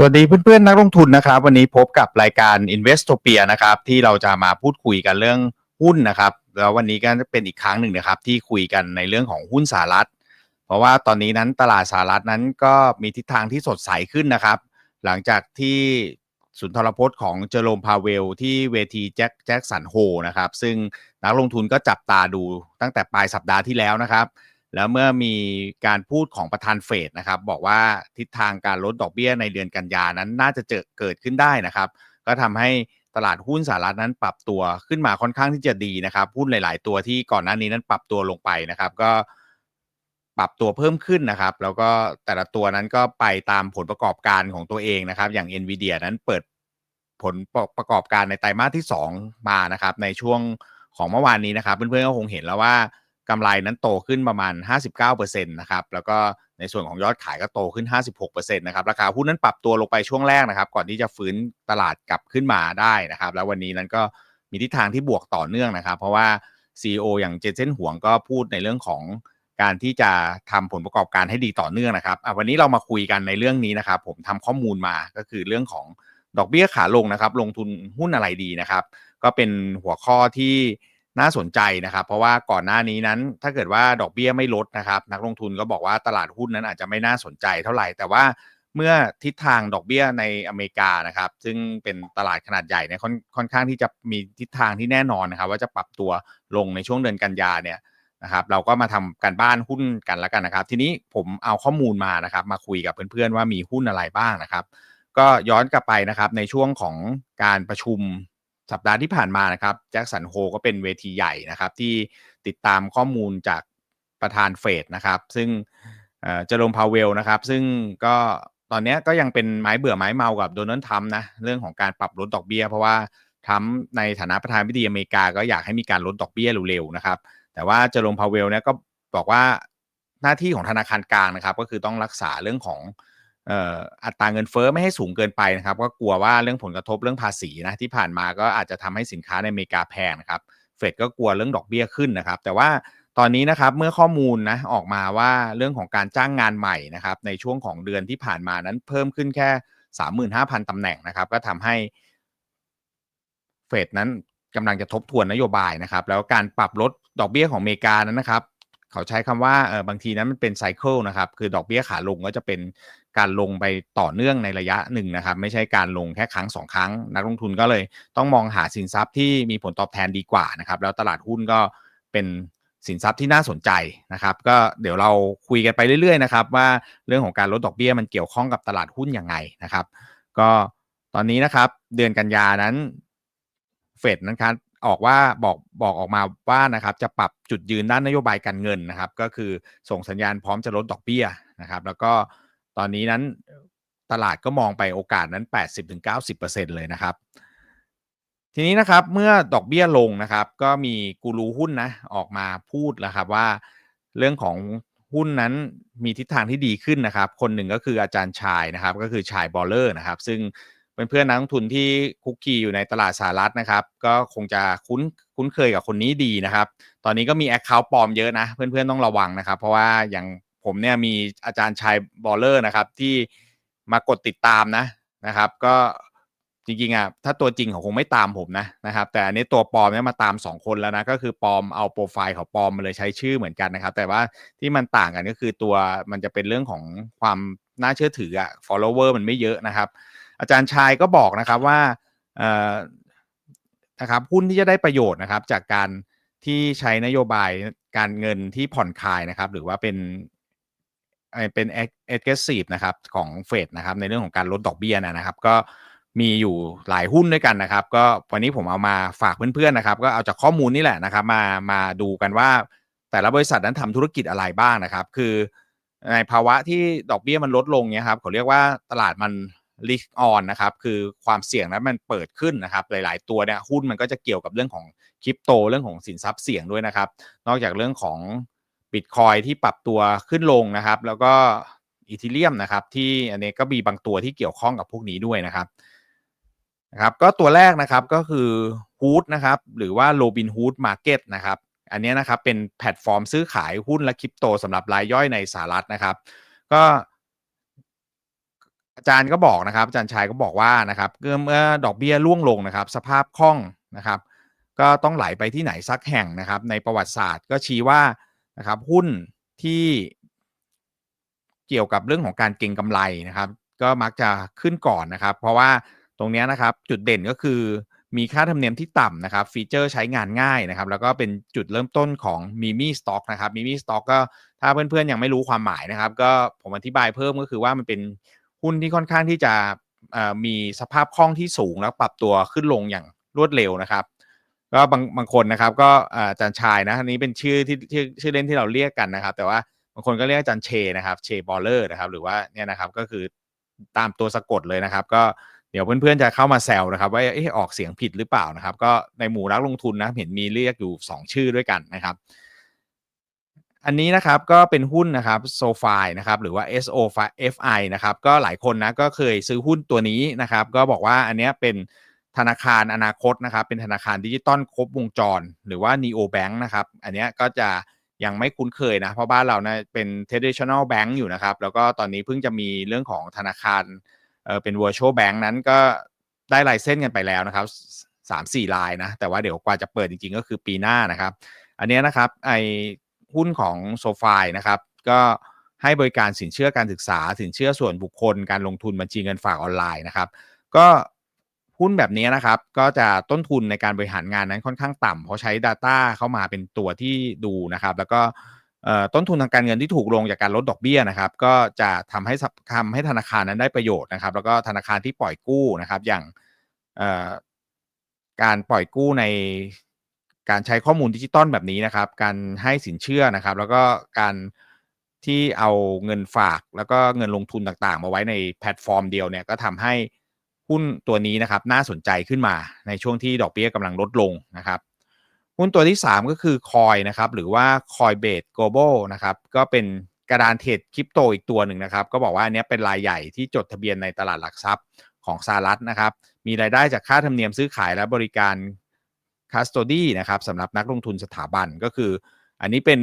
สวัสดีเพื่อนๆนักลงทุนนะครับ วันนี้พบกับรายการ Investopia นะครับที่เราจะมาพูดคุยกันเรื่องหุ้นนะครับแล้ววันนี้ก็จะเป็นอีกครั้งหนึ่งนะครับที่คุยกันในเรื่องของหุ้นสหรัฐ เพราะว่าตอนนี้นั้นตลาดสหรัฐนั้นก็มีทิศทางที่สดใสขึ้นนะครับ หลังจากที่สุนทรพจน์ของเจอโรมพาเวล ที่เวทีแจ็คแจ็คสันโฮนะครับซึ่งนักลงทุนก็จับตาดูตั้งแต่ปลายสัปดาห์ที่แล้วนะครับ แล้วเมื่อมีการพูดของประธานเฟดนะครับ บอกว่าทิศทางการลดดอกเบี้ยในเดือนกันยานั้นน่าจะเจอเกิดขึ้นได้นะครับ ก็ทำให้ตลาดหุ้นสหรัฐนั้นปรับตัวขึ้นมาค่อนข้างที่จะดีนะครับหุ้นหลาย ๆ ตัวที่ก่อนหน้านี้นั้นปรับตัวลงไปนะครับ ก็ปรับตัวเพิ่มขึ้นนะครับ แล้วก็แต่ละตัวนั้นก็ไปตามผลประกอบการของตัวเองนะครับ อย่าง NVIDIA นั้นเปิดผลประกอบการในไตรมาสที่ 2 มานะครับ ในช่วงของเมื่อวานนี้นะครับ เพื่อนๆก็คงเห็นแล้วว่า กำไรนั้นโตขึ้นประมาณ 59%นะครับ แล้วก็ในส่วนของยอดขายก็โตขึ้น 56%นะครับ ราคาหุ้นนั้นปรับตัวลงไปช่วงแรกนะครับ ก่อนที่จะฟื้นตลาดกลับขึ้นมาได้นะครับ แล้ววันนี้นั้นก็มีทิศทางที่บวกต่อเนื่องนะครับ เพราะว่า CEO อย่างเจเซนห่วงก็พูดในเรื่องของการที่จะทำผลประกอบการให้ดีต่อเนื่องนะครับวันนี้เรามาคุยกันในเรื่องนี้นะครับ ผมทำข้อมูลมาก็คือเรื่องของดอกเบี้ยขาลงนะครับ ลงทุนหุ้นอะไรดีนะครับ ก็เป็นหัวข้อที่ น่าสนใจนะครับ เพราะว่าก่อนหน้านี้นั้น ถ้าเกิดว่าดอกเบี้ยไม่ลดนะครับ นักลงทุนก็บอกว่าตลาดหุ้นนั้นอาจจะไม่น่าสนใจเท่าไหร่ แต่ว่าเมื่อทิศทางดอกเบี้ยในอเมริกานะครับ ซึ่งเป็นตลาดขนาดใหญ่เนี่ยค่อนค่อนข้างที่จะมีทิศทางที่แน่นอนนะครับ ว่าจะปรับตัวลงในช่วงเดือนกันยาเนี่ยนะครับ เราก็มาทำการบ้านหุ้นกันแล้วกันนะครับ ทีนี้ผมเอาข้อมูลมานะครับ มาคุยกับเพื่อนๆว่ามีหุ้นอะไรบ้างนะครับ ก็ย้อนกลับไปนะครับในช่วงของการประชุม สัปดาห์ที่ผ่านมานะครับแจ็คสันโฮก็เป็นเวทีใหญ่นะครับ ที่ติดตามข้อมูลจากประธานเฟดนะครับ ซึ่งเจอร์โรมพาวเวลนะครับ ซึ่งก็ตอนนี้ก็ยังเป็นไม้เบื่อไม้เมากับโดนัลด์ทรัมป์นะเรื่องของการปรับลดดอกเบี้ย เพราะว่าทรัมป์ในฐานะประธานาธิบดีอเมริกาก็อยากให้มีการลดดอกเบี้ยเร็วๆนะครับ แต่ว่าเจอร์โรมพาวเวลเนี่ยก็บอกว่าหน้าที่ของธนาคารกลางนะครับ ก็คือต้องรักษาเรื่องของ อัตราเงินเฟ้อไม่ให้สูงเกินไปนะครับ ก็กลัวว่าเรื่องผลกระทบเรื่องภาษีนะที่ผ่านมาก็อาจจะทำให้สินค้าในอเมริกาแพงนะครับเฟดก็กลัวเรื่องดอกเบี้ยขึ้นนะครับ แต่ว่าตอนนี้นะครับเมื่อข้อมูลนะออกมาว่าเรื่องของการจ้างงานใหม่นะครับในช่วงของเดือนที่ผ่านมานั้นเพิ่มขึ้นแค่ 35,000ตำแหน่งนะครับ ก็ทำให้เฟดนั้นกำลังจะทบทวนนโยบายนะครับ แล้วการปรับลดดอกเบี้ยของอเมริกานั้นนะครับ เขาใช้คำว่าเออบางทีนั้นมันเป็นไซเคิลนะครับ คือดอกเบี้ยขาลงก็จะเป็น การลงไปต่อเนื่องในระยะหนึ่งนะครับ ไม่ใช่การลงแค่ครั้งสองครั้ง นักลงทุนก็เลยต้องมองหาสินทรัพย์ที่มีผลตอบแทนดีกว่านะครับแล้วตลาดหุ้นก็เป็นสินทรัพย์ที่น่าสนใจนะครับ ก็เดี๋ยวเราคุยกันไปเรื่อยๆนะครับ ว่าเรื่องของการลดดอกเบี้ยมันเกี่ยวข้องกับตลาดหุ้นยังไงนะครับ ก็ตอนนี้นะครับเดือนกันยานั้นเฟดนะครับออกว่าบอกบอกออกมาว่านะครับจะปรับจุดยืนด้านนโยบายการเงินนะครับ ก็คือส่งสัญญาณพร้อมจะลดดอกเบี้ยนะครับ แล้วก็ ตอนนี้นั้นตลาดก็มองไปโอกาสนั้น 80-90%เลยนะครับ ทีนี้นะครับเมื่อดอกเบี้ยลงนะครับ ก็มีกูรูหุ้นนะออกมาพูดแล้วครับว่าเรื่องของหุ้นนั้นมีทิศทางที่ดีขึ้นนะครับ คนหนึ่งก็คืออาจารย์ชายนะครับ ก็คือชายบอลเลอร์นะครับ ซึ่งเป็นเพื่อนนักลงทุนที่คุกคีอยู่ในตลาดสหรัฐนะครับ ก็คงจะคุ้นคุ้นเคยกับคนนี้ดีนะครับ ตอนนี้ก็มีแอคเคาท์ปลอมเยอะนะ เพื่อนๆต้องระวังนะครับ เพราะว่าอย่าง ผมเนี่ยมีอาจารย์ชายบอลเลอร์นะครับ ที่มากดติดตามนะนะครับ ก็จริงๆอะถ้าตัวจริงเขาคงไม่ตามผมนะนะครับ แต่อันนี้ตัวปลอมเนี่ยมาตาม 2 คนแล้วนะก็คือปลอมเอาโปรไฟล์ของปลอมมาเลยใช้ชื่อเหมือนกันนะครับ แต่ว่าที่มันต่างกันก็คือตัวมันจะเป็นเรื่องของความน่าเชื่อถืออะ follower มันไม่เยอะนะครับ อาจารย์ชายก็บอกนะครับว่าเอ่อนะครับหุ้นที่จะได้ประโยชน์นะครับ จากการที่ใช้นโยบายการเงินที่ผ่อนคลายนะครับ หรือว่าเป็น เป็น aggressive นะครับของเฟดนะครับในเรื่องของการลดดอกเบี้ยนะครับ ก็มีอยู่หลายหุ้นด้วยกันนะครับ ก็วันนี้ผมเอามาฝากเพื่อนๆนะครับ ก็เอาจากข้อมูลนี่แหละนะครับ มามาดูกันว่าแต่ละบริษัทนั้นทำธุรกิจอะไรบ้างนะครับ คือในภาวะที่ดอกเบี้ยมันลดลงเนี่ยครับเขาเรียกว่าตลาดมัน risk on นะครับ คือความเสี่ยงนั้นมันเปิดขึ้นนะครับ หลาย ๆ ตัวเนี่ยหุ้นมันก็จะเกี่ยวกับเรื่องของคริปโตเรื่องของสินทรัพย์เสี่ยงด้วยนะครับ นอกจากเรื่องของ บิตคอยที่ปรับตัวขึ้นลงนะครับ แล้วก็อีทีเรียมนะครับ ที่อันนี้ก็มีบางตัวที่เกี่ยวข้องกับพวกนี้ด้วยนะครับนะครับ ก็ตัวแรกนะครับก็คือฮูดนะครับหรือว่าโรบินฮูดมาร์เก็ตนะครับอันนี้นะครับเป็นแพลตฟอร์มซื้อขายหุ้นและคริปโตสำหรับรายย่อยในสหรัฐนะครับ ก็อาจารย์ก็บอกนะครับ อาจารย์ชายก็บอกว่านะครับเมื่อดอกเบี้ยร่วงลงนะครับ สภาพคล่องนะครับ ก็ต้องไหลไปที่ไหนสักแห่งนะครับ ในประวัติศาสตร์ก็ชี้ว่า นะครับหุ้นที่เกี่ยวกับเรื่องของการเก็งกำไรนะครับ ก็มักจะขึ้นก่อนนะครับ เพราะว่าตรงนี้นะครับจุดเด่นก็คือมีค่าธรรมเนียมที่ต่ำนะครับ ฟีเจอร์ใช้งานง่ายนะครับ แล้วก็เป็นจุดเริ่มต้นของมิมี่สต็อกนะครับมิมี่สต็อกก็ถ้าเพื่อนๆยังไม่รู้ความหมายนะครับ ก็ผมอธิบายเพิ่มก็คือว่ามันเป็นหุ้นที่ค่อนข้างที่จะมีสภาพคล่องที่สูงแล้วปรับตัวขึ้นลงอย่างรวดเร็วนะครับ ก็บางบางคนนะครับ ก็อาจารย์ชายนะอันนี้เป็นชื่อที่ชื่อชื่อเล่นที่เราเรียกกันนะครับ แต่ว่าบางคนก็เรียกอาจารย์เชนะครับ เชบอลเลอร์นะครับ หรือว่าเนี่ยนะครับก็คือตามตัวสะกดเลยนะครับ ก็เดี๋ยวเพื่อนๆจะเข้ามาแซวนะครับ ว่าเอ๊ะออกเสียงผิดหรือเปล่านะครับ ก็ในหมู่นักลงทุนนะเห็นมีเรียกอยู่ 2 ชื่อด้วยกันนะครับ อันนี้นะครับก็เป็นหุ้นนะครับโซฟายนะครับหรือว่า SOFI นะครับก็หลายคนนะก็เคยซื้อหุ้นตัวนี้นะครับ ก็บอกว่าอันนี้เป็น ธนาคารอนาคตนะครับ เป็นธนาคารดิจิตอลครบวงจร หรือว่า Neo Bank นะครับ อันนี้ก็จะยังไม่คุ้นเคยนะ เพราะบ้านเรานะเป็น traditional bank อยู่นะครับ แล้วก็ตอนนี้เพิ่งจะมีเรื่องของธนาคารเออเป็น virtual bank นั้นก็ได้ลายเส้นกันไปแล้วนะครับสามสี่ลายนะ แต่ว่าเดี๋ยวกว่าจะเปิดจริงๆ ก็คือปีหน้านะครับ อันนี้นะครับไอหุ้นของโซฟายนะครับ ก็ให้บริการสินเชื่อการศึกษา สินเชื่อส่วนบุคคล การลงทุนบัญชีเงินฝากออนไลน์นะครับ ก็ หุ้นแบบนี้นะครับ ก็จะต้นทุนในการบริหารงานนั้นค่อนข้างต่ำเพราะใช้ Data เข้ามาเป็นตัวที่ดูนะครับ แล้วก็ต้นทุนทางการเงินที่ถูกลงจากการลดดอกเบี้ยนะครับ ก็จะทำให้ทำให้ธนาคารนั้นได้ประโยชน์นะครับ แล้วก็ธนาคารที่ปล่อยกู้นะครับ อย่างการปล่อยกู้ในการใช้ข้อมูลดิจิตอลแบบนี้นะครับ การให้สินเชื่อนะครับ แล้วก็การที่เอาเงินฝาก แล้วก็เงินลงทุนต่างๆ มาไว้ในแพลตฟอร์มเดียวเนี่ยก็ทำให้ หุ้นตัวนี้นะครับน่าสนใจขึ้นมาในช่วงที่ดอกเบี้ยกำลังลดลงนะครับหุ้นตัวที่ 3 ก็คือคอยนะครับหรือว่า Coinbase Global นะครับก็เป็นกระดานเทรดคริปโตอีกตัวหนึ่งนะครับ ก็บอกว่าอันนี้เป็นรายใหญ่ที่จดทะเบียนในตลาดหลักทรัพย์ของสหรัฐนะครับ มีรายได้จากค่าธรรมเนียมซื้อขายและบริการคัสโตดี้นะครับสำหรับนักลงทุนสถาบันก็คือ อันนี้เป็น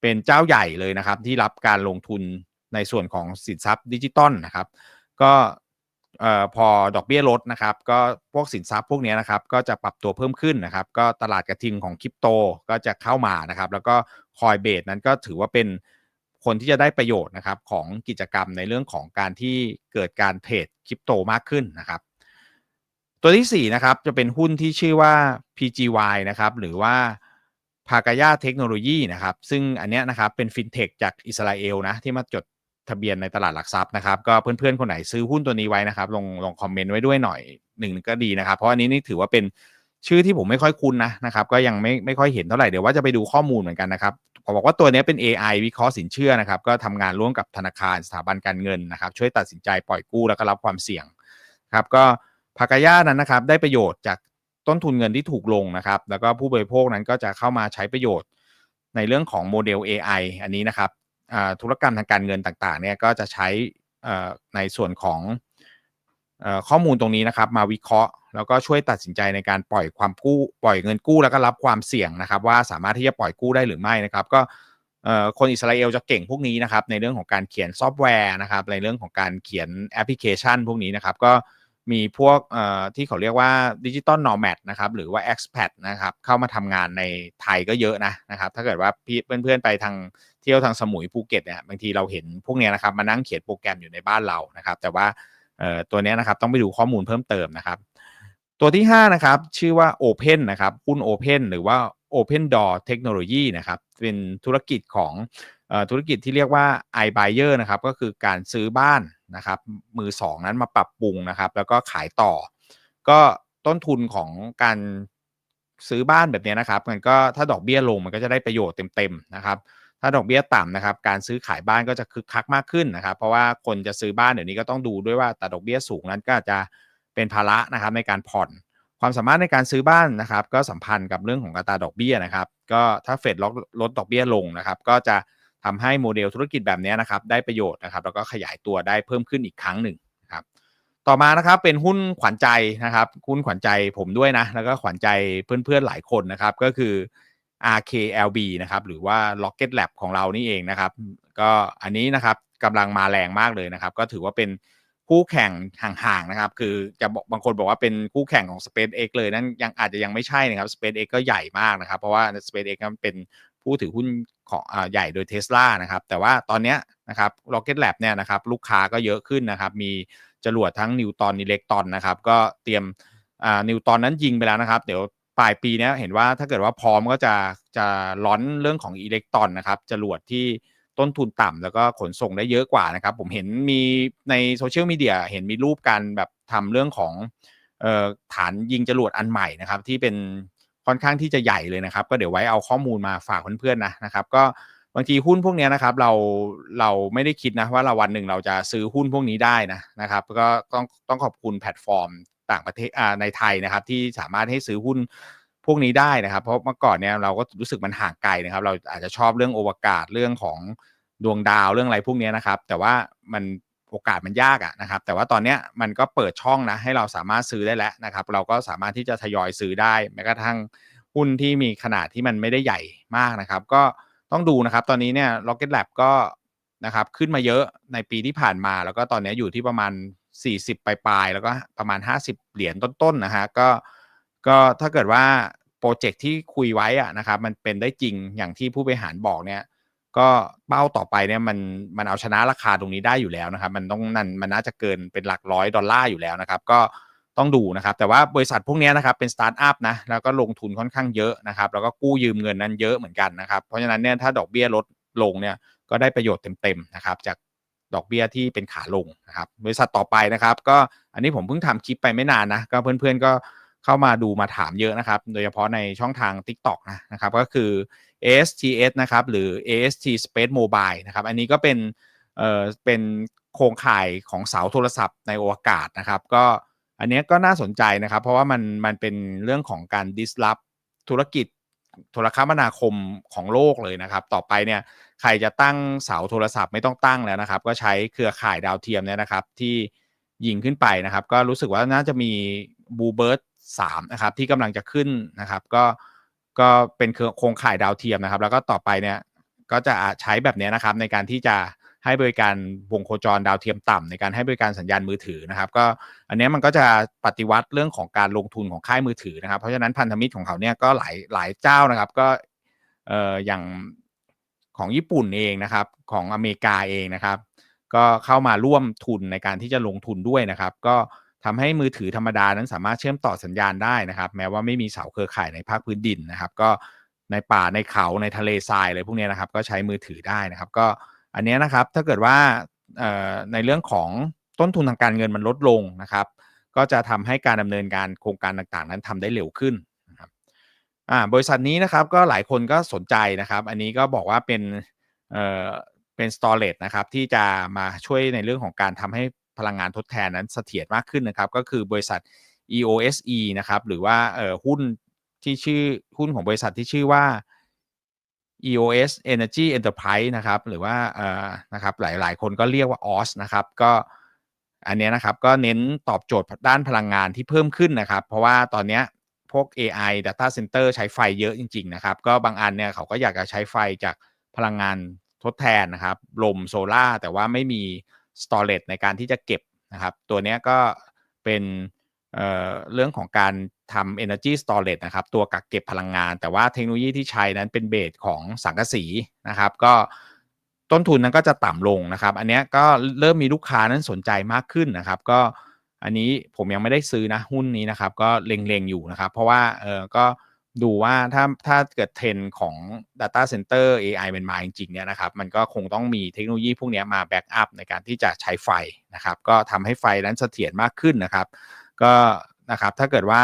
เป็นเจ้าใหญ่เลยนะครับ ที่รับการลงทุนในส่วนของสินทรัพย์ดิจิตอลนะครับ ก็ ออพอดอกเบี้ยลดนะครับ ก็พวกสินทรัพย์พวกนี้นะครับก็จะปรับตัวเพิ่มขึ้นนะครับ ก็ตลาดกระทิงของคริปโตก็จะเข้ามานะครับ แล้วก็คอยเบสนั้นก็ถือว่าเป็นคนที่จะได้ประโยชน์นะครับของกิจกรรมในเรื่องของการที่เกิดการเทรดคริปโตมากขึ้นนะครับ ตัวที่4นะครับจะเป็นหุ้นที่ชื่อว่า PGY นะครับหรือว่าพากายาเทคโนโลยีนะครับ ซึ่งอันนี้นะครับเป็นฟินเทคจากอิสราเอลนะที่มาจด ทะเบียนในตลาดหลักทรัพย์นะครับ ก็เพื่อนๆคนไหนซื้อหุ้นตัวนี้ไว้นะครับ ลงลงคอมเมนต์ไว้ด้วยหน่อยหนึ่งก็ดีนะครับ เพราะอันนี้นี่ถือว่าเป็นชื่อที่ผมไม่ค่อยคุ้นนะนะครับ ก็ยังไม่ไม่ค่อยเห็นเท่าไหร่เดี๋ยวว่าจะไปดูข้อมูลเหมือนกันนะครับผมบอกว่าตัวนี้เป็น AI วิเคราะห์สินเชื่อนะครับ ก็ทำงานร่วมกับธนาคารสถาบันการเงินนะครับ ช่วยตัดสินใจปล่อยกู้แล้วก็รับความเสี่ยงครับก็พากายานั้นนะครับ ได้ประโยชน์จากต้นทุนเงินที่ถูกลงนะครับ แล้วก็ผู้บริโภคนั้นก็จะเข้ามาใช้ประโยชน์ในเรื่องของโมเดล AI อันนี้นะครับ ธุรกรรมทางการเงินต่างๆเนี่ยก็จะใช้ในส่วนของข้อมูลตรงนี้นะครับ มาวิเคราะห์ แล้วก็ช่วยตัดสินใจในการปล่อยความกู้ปล่อยเงินกู้แล้วก็รับความเสี่ยงนะครับ ว่าสามารถที่จะปล่อยกู้ได้หรือไม่นะครับ ก็คนอิสราเอลจะเก่งพวกนี้นะครับในเรื่องของการเขียนซอฟต์แวร์นะครับในเรื่องของการเขียนแอปพลิเคชัน พวกนี้นะครับก็ มีพวกที่เขาเรียกว่าดิจิตอลนอร์แมนะครับหรือว่า expat นะครับเข้ามาทำงานในไทยก็เยอะนะนะครับถ้าเกิดว่าเพื่อนๆไปทางเที่ยวทางสมุยภูเก็ตเนี่ยบางทีเราเห็นพวกนี้นะครับมานั่งเขียนโปรแกรมอยู่ในบ้านเรานะครับ แต่ว่าตัวนี้นะครับต้องไปดูข้อมูลเพิ่มเติมนะครับ ตัวที่5นะครับชื่อว่า Open นะครับหุ้น Open หรือว่า Open Door Technology นะครับเป็นธุรกิจของธุรกิจที่เรียกว่า iBuyer นะครับก็คือการซื้อบ้าน นะครับมือสองนั้นมาปรับปรุงนะครับแล้วก็ขายต่อ ก็ต้นทุนของการซื้อบ้านแบบนี้นะครับมันก็ถ้าดอกเบี้ยลงมันก็จะได้ประโยชน์เต็มๆนะครับถ้าดอกเบี้ยต่ำนะครับการซื้อขายบ้านก็จะคึกคักมากขึ้นนะครับ เพราะว่าคนจะซื้อบ้านเดี๋ยวนี้ก็ต้องดูด้วยว่าแต่ดอกเบี้ยสูงนั้นก็จะเป็นภาระนะครับในการผ่อนความสามารถในการซื้อบ้านนะครับ ก็สัมพันธ์กับเรื่องของอัตราดอกเบี้ยนะครับ ก็ถ้าเฟดลดลดดอกเบี้ยลงนะครับ ก็จะ ทำให้โมเดลธุรกิจแบบนี้นะครับได้ประโยชน์นะครับ แล้วก็ขยายตัวได้เพิ่มขึ้นอีกครั้งหนึ่งครับต่อมานะครับเป็นหุ้นขวัญใจนะครับหุ้นขวัญใจผมด้วยนะ แล้วก็ขวัญใจเพื่อนๆหลายคนนะครับ ก็คือ RKLB นะครับหรือว่า Rocket Lab ของเรานี่เองนะครับ ก็อันนี้นะครับกำลังมาแรงมากเลยนะครับ ก็ถือว่าเป็นคู่แข่งห่างๆนะครับ คือจะบอกบางคนบอกว่าเป็นคู่แข่งของ SpaceX เลยนั่นยังอาจจะยังไม่ใช่นะครับ SpaceX ก็ใหญ่มากนะครับ เพราะว่า SpaceX นั้นเป็นผู้ถือหุ้น ของอใหญ่โดย Tesla นะครับ แต่ว่าตอนเนี้ยนะครับ Rocket Lab เนี่ยนะครับลูกค้าก็เยอะขึ้นนะครับ มีจรวดทั้งนิวตอนอิเล็กตรอนนะครับ ก็เตรียมนิวตอนนั้นยิงไปแล้วนะครับ เดี๋ยวปลายปีนี้เห็นว่าถ้าเกิดว่าพร้อมก็จะจะล้อนเรื่องของอิเล็กตรอนนะครับจรวดที่ต้นทุนต่ำแล้วก็ขนส่งได้เยอะกว่านะครับ ผมเห็นมีในโซเชียลมีเดียเห็นมีรูปการแบบทำเรื่องของออฐานยิงจรวดอันใหม่นะครับ ที่เป็น ค่อนข้างที่จะใหญ่เลยนะครับ ก็เดี๋ยวไว้เอาข้อมูลมาฝากเพื่อนๆนะนะครับ ก็บางทีหุ้นพวกนี้นะครับ เราเราไม่ได้คิดนะว่าเราวันหนึ่งเราจะซื้อหุ้นพวกนี้ได้นะนะครับ ก็ต้องต้องขอบคุณแพลตฟอร์มต่างประเทศในไทยนะครับ ที่สามารถให้ซื้อหุ้นพวกนี้ได้นะครับ เพราะเมื่อก่อนเนี่ยเราก็รู้สึกมันห่างไกลนะครับ เราอาจจะชอบเรื่องอวกาศเรื่องของดวงดาวเรื่องอะไรพวกนี้นะครับ แต่ว่ามัน โอกาสมันยากอะนะครับ แต่ว่าตอนเนี้ยมันก็เปิดช่องนะให้เราสามารถซื้อได้แล้วนะครับ เราก็สามารถที่จะทยอยซื้อได้แม้กระทั่งหุ้นที่มีขนาดที่มันไม่ได้ใหญ่มากนะครับ ก็ต้องดูนะครับ ตอนนี้เนี่ย Rocket Lab ก็นะครับขึ้นมาเยอะในปีที่ผ่านมา แล้วก็ตอนนี้อยู่ที่ประมาณ 40 ปลายๆ แล้วก็ประมาณ 50 เหรียญต้นๆนะฮะก็ก็ถ้าเกิดว่าโปรเจกต์ที่คุยไว้อะนะครับ มันเป็นได้จริงอย่างที่ผู้บริหารบอกเนี่ย ก็เป้าต่อไปเนี่ยมันมันเอาชนะราคาตรงนี้ได้อยู่แล้วนะครับ มันต้องนั่นมันน่าจะเกินเป็นหลักร้อยดอลลาร์อยู่แล้วนะครับ ก็ต้องดูนะครับ แต่ว่าบริษัทพวกนี้นะครับเป็นสตาร์ทอัพนะแล้วก็ลงทุนค่อนข้างเยอะนะครับ แล้วก็กู้ยืมเงินนั้นเยอะเหมือนกันนะครับ เพราะฉะนั้นเนี่ยถ้าดอกเบี้ยลดลงเนี่ยก็ได้ประโยชน์เต็มๆนะครับ จากดอกเบี้ยที่เป็นขาลงนะครับ บริษัทต่อไปนะครับ ก็อันนี้ผมเพิ่งทำคลิปไปไม่นานนะก็เพื่อนๆก็เข้ามาดูมาถามเยอะนะครับ โดยเฉพาะในช่องทาง TikTok นะนะครับ ก็คือ ASTS นะครับหรือ AST Space Mobile นะครับอันนี้ก็เป็นเอ่อเป็นโครงข่ายของเสาโทรศัพท์ในอวกาศนะครับก็อันนี้ก็น่าสนใจนะครับ เพราะว่ามันมันเป็นเรื่องของการ disrupt ธุรกิจโทรคมนาคมของโลกเลยนะครับ ต่อไปเนี่ยใครจะตั้งเสาโทรศัพท์ไม่ต้องตั้งแล้วนะครับ ก็ใช้เครือข่ายดาวเทียมเนี่ยนะครับ ที่ยิงขึ้นไปนะครับ ก็รู้สึกว่าน่าจะมีบูเบิร์ตสามนะครับที่กำลังจะขึ้นนะครับ ก็ ก็เป็นโครงข่ายดาวเทียมนะครับ แล้วก็ต่อไปเนี่ยก็จะใช้แบบนี้นะครับในการที่จะให้บริการวงโคจรดาวเทียมต่ำในการให้บริการสัญญาณมือถือนะครับ ก็อันนี้มันก็จะปฏิวัติเรื่องของการลงทุนของค่ายมือถือนะครับ เพราะฉะนั้นพันธมิตรของเขาเนี่ยก็หลายหลายเจ้านะครับก็เอ่ออย่างของญี่ปุ่นเองนะครับ ของอเมริกาเองนะครับ ก็เข้ามาร่วมทุนในการที่จะลงทุนด้วยนะครับ ก็ ทำให้มือถือธรรมดานั้นสามารถเชื่อมต่อสัญญาณได้นะครับ แม้ว่าไม่มีเสาเครือข่ายในภาคพื้นดินนะครับ ก็ในป่าในเขาในทะเลทรายอะไรพวกนี้นะครับ ก็ใช้มือถือได้นะครับ ก็อันนี้นะครับถ้าเกิดว่าในเรื่องของต้นทุนทางการเงินมันลดลงนะครับ ก็จะทำให้การดำเนินการโครงการต่างๆ นั้นทำได้เร็วขึ้นนะครับบริษัทนี้นะครับก็หลายคนก็สนใจนะครับ อันนี้ก็บอกว่าเป็นเเป็น storage นะครับที่จะมาช่วยในเรื่องของการทำให้ พลังงานทดแทนนั้นเสถียรมากขึ้นนะครับ ก็คือบริษัท EOSE นะครับหรือว่าหุ้นที่ชื่อหุ้นของบริษัทที่ชื่อว่า EOS Energy Enterprise นะครับหรือว่าเอ่อนะครับหลายๆ คนก็เรียกว่า OS นะครับก็อันนี้นะครับก็เน้นตอบโจทย์ด้านพลังงานที่เพิ่มขึ้นนะครับ เพราะว่าตอนนี้พวก AI Data Center ใช้ไฟเยอะจริง ๆ นะครับ ก็บางอันเนี่ยเขาก็อยากจะใช้ไฟจากพลังงานทดแทนนะครับ ลมโซลา่าแต่ว่าไม่มี storage ในการที่จะเก็บนะครับ ตัวนี้ก็เป็นเเรื่องของการทำ energy storage นะครับ ตัวกักเก็บพลังงาน แต่ว่าเทคโนโลยีที่ใช้นั้นเป็นเบสของสังกะสีนะครับ ก็ต้นทุนนั้นก็จะต่ำลงนะครับ อันนี้ก็เริ่มมีลูกค้านั้นสนใจมากขึ้นนะครับ ก็อันนี้ผมยังไม่ได้ซื้อนะหุ้นนี้นะครับ ก็เล็งๆอยู่นะครับ เพราะว่าเออก็ ดูว่าถ้าถ้าเกิดเทรนของ Data Center AI เป็นมาจริงๆเนี่ยนะครับมันก็คงต้องมีเทคโนโลยีพวกนี้มาแบ็กอัพในการที่จะใช้ไฟนะครับ ก็ทำให้ไฟนั้นเสถียรมากขึ้นนะครับ ก็นะครับถ้าเกิดว่า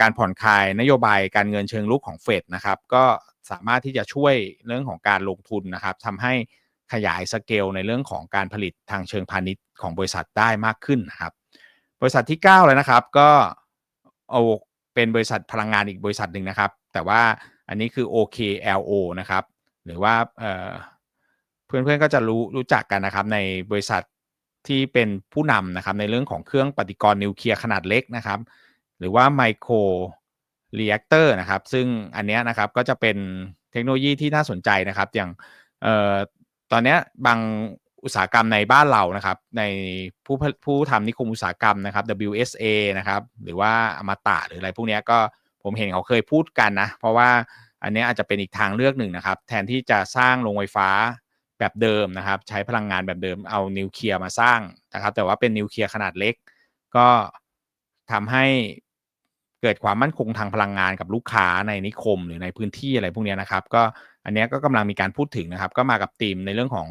การผ่อนคลายนโยบายการเงินเชิงลุกของเฟดนะครับก็สามารถที่จะช่วยเรื่องของการลงทุนนะครับทำให้ขยายสเกลในเรื่องของการผลิตทางเชิงพาณิชย์ของบริษัทได้มากขึ้นนะครับ บริษัทที่ 9 เลยนะครับก็ เป็นบริษัทพลังงานอีกบริษัทหนึ่งนะครับ แต่ว่าอันนี้คือ OKLO นะครับ หรือว่าเพื่อนๆก็จะรู้รู้จักกันนะครับในบริษัทที่เป็นผู้นำนะครับในเรื่องของเครื่องปฏิกรณ์นิวเคลียร์ขนาดเล็กนะครับ หรือว่าไมโครเรีแอคเตอร์นะครับ ซึ่งอันนี้นะครับก็จะเป็นเทคโนโลยีที่น่าสนใจนะครับ อย่างเอ่อตอนนี้บาง อุตสาหกรรมในบ้านเรานะครับ ในผู้ผู้ทำนิคมอุตสาหกรรมนะครับ WSA นะครับ หรือว่าอมตะหรืออะไรพวกนี้ก็ผมเห็นเขาเคยพูดกันนะ เพราะว่าอันนี้อาจจะเป็นอีกทางเลือกหนึ่งนะครับ แทนที่จะสร้างโรงไฟฟ้าแบบเดิมนะครับ ใช้พลังงานแบบเดิมเอานิวเคลียร์มาสร้างนะครับ แต่ว่าเป็นนิวเคลียร์ขนาดเล็ก ก็ทำให้เกิดความมั่นคงทางพลังงานกับลูกค้าในนิคมหรือในพื้นที่อะไรพวกนี้นะครับ ก็อันนี้ก็กำลังมีการพูดถึงนะครับ ก็มากับทีมในเรื่องของ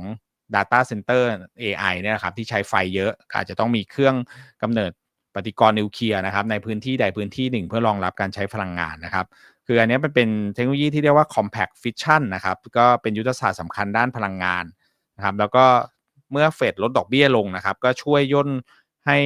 Data Center AI เนี่ยนะครับที่ใช้ไฟเยอะอาจจะต้องมีเครื่องกำเนิดปฏิกรณ์นิวเคลียร์นะครับในพื้นที่ใดพื้นที่หนึ่ง เพื่อรองรับการใช้พลังงานนะครับ คืออันนี้มันเป็นเทคโนโลยีที่เรียกว่า compact fission นะครับก็เป็นยุทธศาสตร์สำคัญด้านพลังงานนะครับแล้วก็เมื่อเฟดลดดอกเบี้ยลงนะครับ ก็ช่วยย่นให้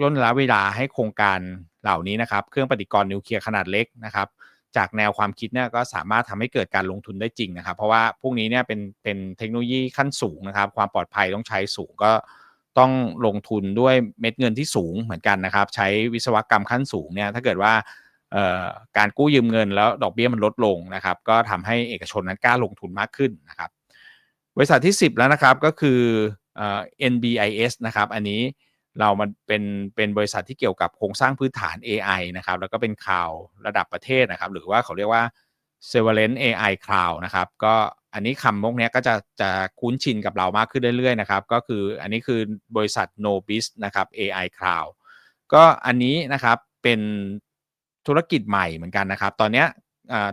ย่นระยะเวลาให้โครงการเหล่านี้นะครับ เครื่องปฏิกรณ์นิวเคลียร์ขนาดเล็กนะครับ จากแนวความคิดเนี่ยก็สามารถทำให้เกิดการลงทุนได้จริงนะครับ เพราะว่าพวกนี้เนี่ยเป็นเป็นเทคโนโลยีขั้นสูงนะครับ ความปลอดภัยต้องใช้สูงก็ต้องลงทุนด้วยเม็ดเงินที่สูงเหมือนกันนะครับ ใช้วิศวกรรมขั้นสูงเนี่ยถ้าเกิดว่าการกู้ยืมเงินแล้วดอกเบี้ยมันลดลงนะครับ ก็ทำให้เอกชนนั้นกล้าลงทุนมากขึ้นนะครับ บริษัทที่ 10 แล้วนะครับก็คือ NBIS นะครับ อันนี้ เรามันเป็นเป็นบริษัทที่เกี่ยวกับโครงสร้างพื้นฐาน AI นะครับ แล้วก็เป็นข่าวระดับประเทศนะครับ หรือว่าเขาเรียกว่า s e v e r e n AI Cloud นะครับ ก็อันนี้คำพวกนี้ก็จะจะคุ้นชินกับเรามากขึ้นเรื่อยๆนะครับ ก็คืออันนี้คือบริษัท Nobis นะครับ AI Cloud ก็อันนี้นะครับเป็นธุรกิจใหม่เหมือนกันนะครับ ตอนนี้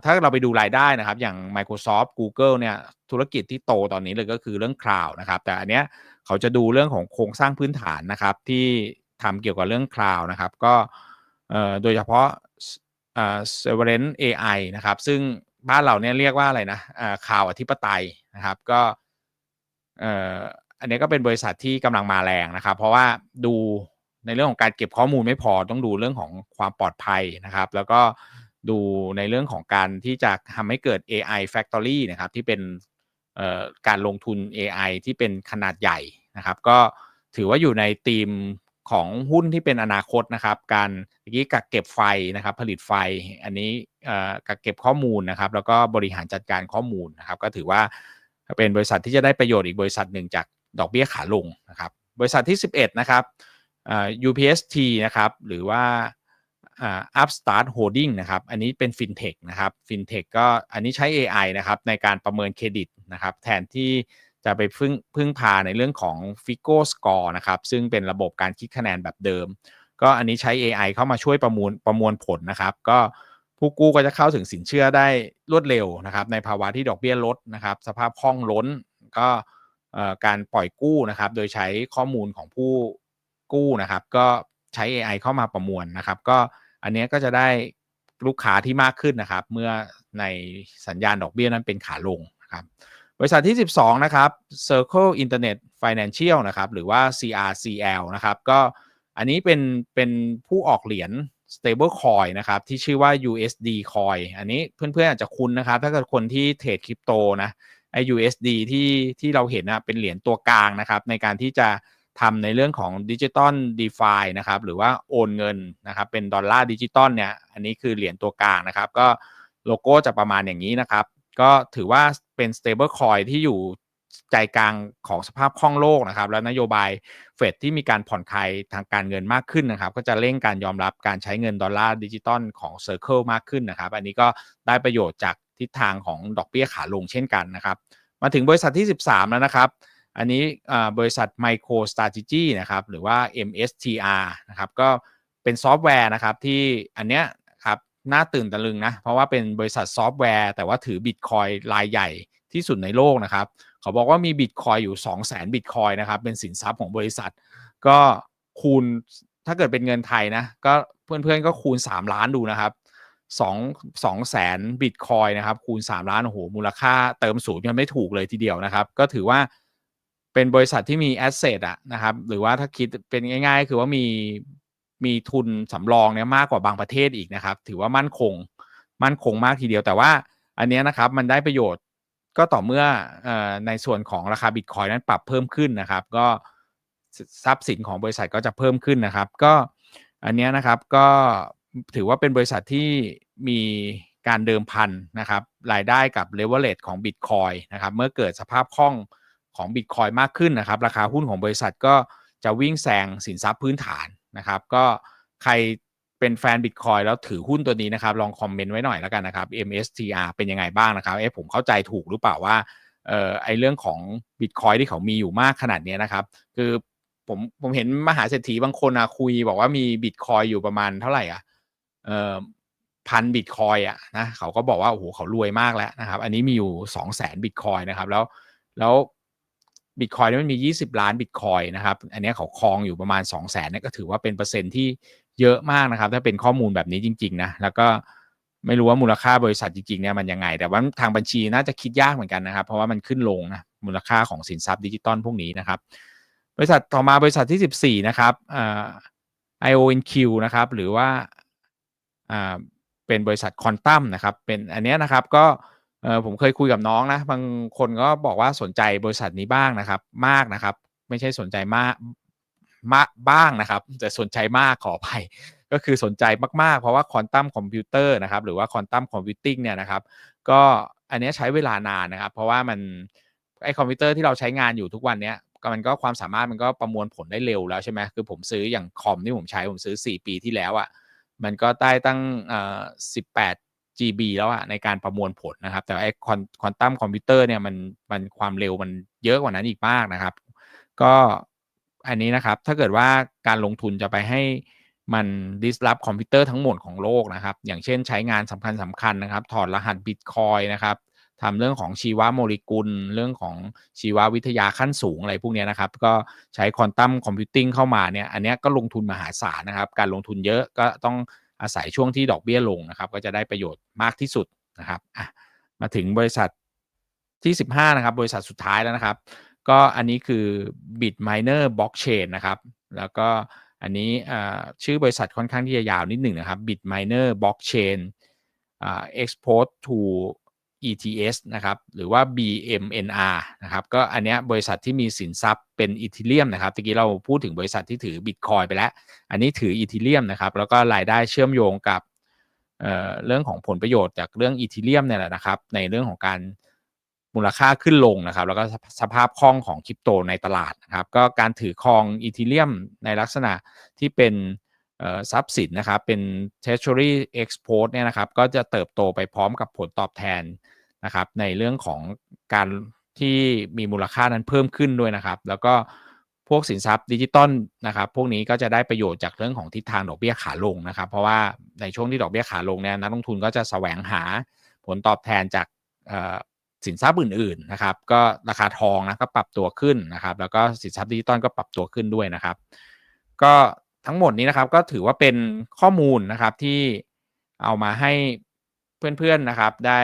ถ้าเราไปดูรายได้นะครับ อย่าง Microsoft Google เนี่ยธุรกิจที่โตตอนนี้เลยก็คือเรื่อง Cloud นะครับ แต่อันเนี้ยเขาจะดูเรื่องของโครงสร้างพื้นฐานนะครับ ที่ทำเกี่ยวกับเรื่อง Cloud นะครับ ก็โดยเฉพาะ Sovereign AI นะครับ ซึ่งบ้านเราเนี่ยเรียกว่าอะไรนะข่าวอธิปไตยนะครับ ก็อันนี้ก็เป็นบริษัทที่กำลังมาแรงนะครับ เพราะว่าดูในเรื่องของการเก็บข้อมูลไม่พอต้องดูเรื่องของความปลอดภัยนะครับ แล้วก็ ดูในเรื่องของการที่จะทำให้เกิด AI Factory นะครับที่เป็นการลงทุน AI ที่เป็นขนาดใหญ่นะครับ ก็ถือว่าอยู่ในธีมของหุ้นที่เป็นอนาคตนะครับ การเมื่อกี้กักเก็บไฟนะครับ ผลิตไฟอันนี้กักเก็บข้อมูลนะครับ แล้วก็บริหารจัดการข้อมูลนะครับ ก็ถือว่าเป็นบริษัทที่จะได้ประโยชน์อีกบริษัทหนึ่งจากดอกเบี้ยขาลงนะครับ บริษัทที่ 11 นะครับ UPST นะครับ หรือว่า Upstart Holding นะครับ อันนี้เป็น FinTech นะครับ FinTech ก็อันนี้ใช้ AI นะครับในการประเมินเครดิตนะครับ แทนที่จะไปพึ่งพึ่งพาในเรื่องของ Fico Score นะครับ ซึ่งเป็นระบบการคิดคะแนนแบบเดิม ก็อันนี้ใช้ AI เข้ามาช่วยประมวลประมวลผลนะครับ ก็ผู้กู้ก็จะเข้าถึงสินเชื่อได้รวดเร็วนะครับ ในภาวะที่ดอกเบี้ยลดนะครับ สภาพคล่องล้นก็การปล่อยกู้นะครับ โดยใช้ข้อมูลของผู้กู้นะครับ ก็ใช้ AI เข้ามาประมวลนะครับ ก็ อันนี้ก็จะได้ลูกค้าที่มากขึ้นนะครับ เมื่อในสัญญาณดอกเบี้ยนั้นเป็นขาลงนะครับบริษัทที่ 12 นะครับ Circle Internet Financial นะครับ หรือว่า CRCL นะครับ ก็อันนี้เป็นเป็นผู้ออกเหรียญ stable coin นะครับ ที่ชื่อว่า USD coin อันนี้เพื่อนๆอาจจะคุ้นนะครับ ถ้าเกิดคนที่เทรดคริปโตนะไอ USD ที่ที่เราเห็นนะเป็นเหรียญตัวกลางนะครับ ในการที่จะ ทำในเรื่องของดิจิตอลดีฟานะครับ หรือว่าโอนเงินนะครับ เป็นดอลลาร์ดิจิตอลเนี่ย อันนี้คือเหรียญตัวกลางนะครับ ก็โลโก้จะประมาณอย่างนี้นะครับ ก็ถือว่าเป็น stable coin ที่อยู่ใจกลางของสภาพคล่องโลกนะครับ และนโยบายเฟดที่มีการผ่อนคลายทางการเงินมากขึ้นนะครับ ก็จะเร่งการยอมรับการใช้เงินดอลลาร์ดิจิตอลของ Circle มากขึ้นนะครับ อันนี้ก็ได้ประโยชน์จากทิศทางของดอกเบี้ยขาลงเช่นกันนะครับ มาถึงบริษัทที่ 13 แล้วนะครับ อันนี้บริษัท Micro Strategy นะครับหรือว่า MSTR นะครับก็เป็นซอฟต์แวร์นะครับที่อันเนี้ยครับน่าตื่นตะลึงนะ เพราะว่าเป็นบริษัทซอฟต์แวร์ แต่ว่าถือบิตคอยรายใหญ่ที่สุดในโลกนะครับเขาบอกว่ามีบิตคอยอยู่ 2 0 0 0 0 0บิตคอยนะครับเป็นสินทรัพย์ของบริษัท ก็คูณถ้าเกิดเป็นเงินไทยนะก็เพื่อนๆก็คูณ 3 ล้านดูนะครับ2 2แสนบิตคอยนะครับคูณ 3 ล้านโอ้โหมูลค่าเติมศูนย์ยังไม่ถูกเลยทีเดียวนะครับ ก็ถือว่า เป็นบริษัทที่มีแอสเซทอะนะครับ หรือว่าถ้าคิดเป็นง่าย ๆ คือว่ามีมีทุนสำรองเนี่ยมากกว่าบางประเทศอีกนะครับ ถือว่ามั่นคงมั่นคงมากทีเดียวแต่ว่าอันนี้นะครับมันได้ประโยชน์ก็ต่อเมื่ออในส่วนของราคาบิตคอยนั้นปรับเพิ่มขึ้นนะครับ ก็ทรัพย์สินของบริษัทก็จะเพิ่มขึ้นนะครับ ก็อันนี้นะครับก็ถือว่าเป็นบริษัทที่มีการเดิมพันนะครับ รายได้กับเลเวลเลตของบิตคอยนะครับ เมื่อเกิดสภาพคล่อง ของบิตคอยมากขึ้นนะครับ ราคาหุ้นของบริษัทก็จะวิ่งแซงสินทรัพย์พื้นฐานนะครับ ก็ใครเป็นแฟนบิตคอยแล้วถือหุ้นตัวนี้นะครับ ลองคอมเมนต์ไว้หน่อยแล้วกันนะครับ MSTR เป็นยังไงบ้างนะครับเอ๊ะผมเข้าใจถูกหรือเปล่าว่าเอ่อไอเรื่องของบิตคอยที่เขามีอยู่มากขนาดนี้นะครับ คือผมผมเห็นมหาเศรษฐีบางคนอะคุยบอกว่ามีบิตคอยอยู่ประมาณเท่าไหร่อะเอ่อพันบิตคอยอะนะเขาก็บอกว่าโอ้โหเขารวยมากแล้วนะครับ อันนี้มีอยู่สองแสนบิตคอยนะครับ แล้วแล้ว บิตคอยนี่มันมี 20 ล้านบิตคอยนะครับ อันนี้เขาครองอยู่ประมาณ 2 0 0แสนนี่ก็ถือว่าเป็นเปอร์เซ็นที่เยอะมากนะครับ ถ้าเป็นข้อมูลแบบนี้จริงๆนะ แล้วก็ไม่รู้ว่ามูลค่าบริษัทจริงๆเนี่ยมันยังไง แต่ว่าทางบัญชีน่าจะคิดยากเหมือนกันนะครับ เพราะว่ามันขึ้นลงนะมูลค่าของสินทรัพย์ดิจิตอลพวกนี้นะครับ บริษัทต่อมาบริษัทที่ 14 นะครับอ่า IONQ นะครับ หรือว่าอ่าเป็นบริษัทคอนตัมนะครับ เป็นอันนี้นะครับก็ เออผมเคยคุยกับน้องนะ บางคนก็บอกว่าสนใจบริษัทนี้บ้างนะครับ มากนะครับ ไม่ใช่สนใจมากมากบ้างนะครับ แต่สนใจมากขออภัยก็คือสนใจมาก ๆ เพราะว่าควอนตัมคอมพิวเตอร์นะครับ หรือว่าควอนตัมคอมพิวติ้งเนี่ยนะครับ ก็อันนี้ใช้เวลานานนะครับ เพราะว่ามันไอคอมพิวเตอร์ที่เราใช้งานอยู่ทุกวันเนี้ยมันก็ความสามารถมันก็ประมวลผลได้เร็วแล้วใช่ไหมคือผมซื้ออย่างคอมที่ผมใช้ผมซื้อ 4 ปีที่แล้วอะ่ะมันก็ได้ตั้งเอ่อ18 GB แล้วอะในการประมวลผลนะครับ แต่ไอ้ควอนตัมคอมพิวเตอร์เนี่ยมันมันความเร็วมันเยอะกว่านั้นอีกมากนะครับ ก็อันนี้นะครับถ้าเกิดว่าการลงทุนจะไปให้มัน disrupt คอมพิวเตอร์ทั้งหมดของโลกนะครับ อย่างเช่นใช้งานสำคัญสำคัญนะครับ ถอดรหัสบิตคอยนะครับทำเรื่องของชีวโมเลกุล เรื่องของชีววิทยาขั้นสูงอะไรพวกนี้นะครับ ก็ใช้ควอนตัมคอมพิวติ้งเข้ามาเนี่ย อันนี้ก็ลงทุนมหาศาลนะครับ การลงทุนเยอะก็ต้อง อาศัยช่วงที่ดอกเบี้ยลงนะครับ ก็จะได้ประโยชน์มากที่สุดนะครับมาถึงบริษัทที่ 15 นะครับ บริษัทสุดท้ายแล้วนะครับ ก็อันนี้คือ Bitminer Blockchain นะครับ แล้วก็อันนี้ชื่อบริษัทค่อนข้างที่จะยาวนิดหนึ่งนะครับ Bitminer Blockchain Export to ETS นะครับหรือว่า BMNR นะครับก็อันนี้บริษัทที่มีสินทรัพย์เป็นอีทีเรียมนะครับตะกี้เราพูดถึงบริษัทที่ถือบิตคอยไปแล้ว อันนี้ถืออีทีเรียมนะครับแล้วก็รายได้เชื่อมโยงกับเเรื่องของผลประโยชน์จากเรื่องอีทีเรียมเนี่ยแหละนะครับในเรื่องของการมูลค่าขึ้นลงนะครับแล้วก็สภาพคล่องของคริปโตในตลาดนะครับก็การถือครองอีทีเรียมในลักษณะที่เป็น ทรัพย์สินนะครับเป็น treasury export เนี่ยนะครับก็จะเติบโตไปพร้อมกับผลตอบแทนนะครับในเรื่องของการที่มีมูลค่านั้นเพิ่มขึ้นด้วยนะครับ แล้วก็พวกสินทรัพย์ดิจิตอลนะครับพวกนี้ก็จะได้ประโยชน์จากเรื่องของทิศทางดอกเบี้ยขาลงนะครับ เพราะว่าในช่วงที่ดอกเบี้ยขาลงเนี่ยนักลงทุนก็จะแสวงหาผลตอบแทนจากสินทรัพย์อื่นๆนะครับ ก็ราคาทองนะก็ปรับตัวขึ้นนะครับ แล้วก็สินทรัพย์ดิจิตอลก็ปรับตัวขึ้นด้วยนะครับ ก็ ทั้งหมดนี้นะครับก็ถือว่าเป็นข้อมูลนะครับที่เอามาให้เพื่อนๆนะครับได้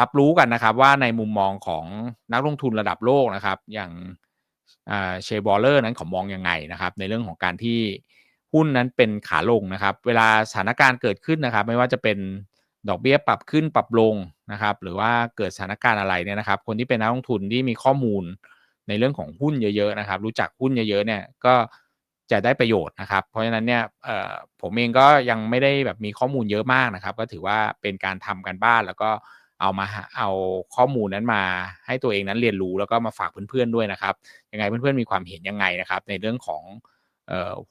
รับรู้กันนะครับว่าในมุมมองของนักลงทุนระดับโลกนะครับ อย่างเชบอลเลอร์นั้นเขามองยังไงนะครับ ในเรื่องของการที่หุ้นนั้นเป็นขาลงนะครับ เวลาสถานการณ์เกิดขึ้นนะครับ ไม่ว่าจะเป็นดอกเบี้ยปรับขึ้นปรับลงนะครับ หรือว่าเกิดสถานการณ์อะไรเนี่ยนะครับ คนที่เป็นนักลงทุนที่มีข้อมูลในเรื่องของหุ้นเยอะๆนะครับ รู้จักหุ้นเยอะๆเนี่ยก็ จะได้ประโยชน์นะครับ เพราะฉะนั้นเนี่ยผมเองก็ยังไม่ได้แบบมีข้อมูลเยอะมากนะครับ ก็ถือว่าเป็นการทำกันบ้านแล้วก็เอามาเอาข้อมูลนั้นมาให้ตัวเองนั้นเรียนรู้แล้วก็มาฝากเพื่อนๆด้วยนะครับยังไงเพื่อนๆมีความเห็นยังไงนะครับ ในเรื่องของ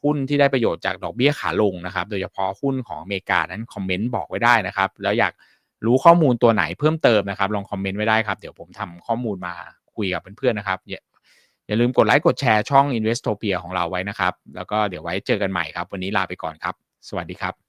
หุ้นที่ได้ประโยชน์จากดอกเบี้ยขาลงนะครับ โดยเฉพาะหุ้นของอเมริกานั้นคอมเมนต์บอกไว้ได้นะครับ แล้วอยากรู้ข้อมูลตัวไหนเพิ่มเติมนะครับ ลองคอมเมนต์ไว้ได้ครับ เดี๋ยวผมทำข้อมูลมาคุยกับเพื่อนๆนะครับ อย่าลืมกดไลค์กดแชร์ช่อง Investopia ของเราไว้นะครับ แล้วก็เดี๋ยวไว้เจอกันใหม่ครับ วันนี้ลาไปก่อนครับ สวัสดีครับ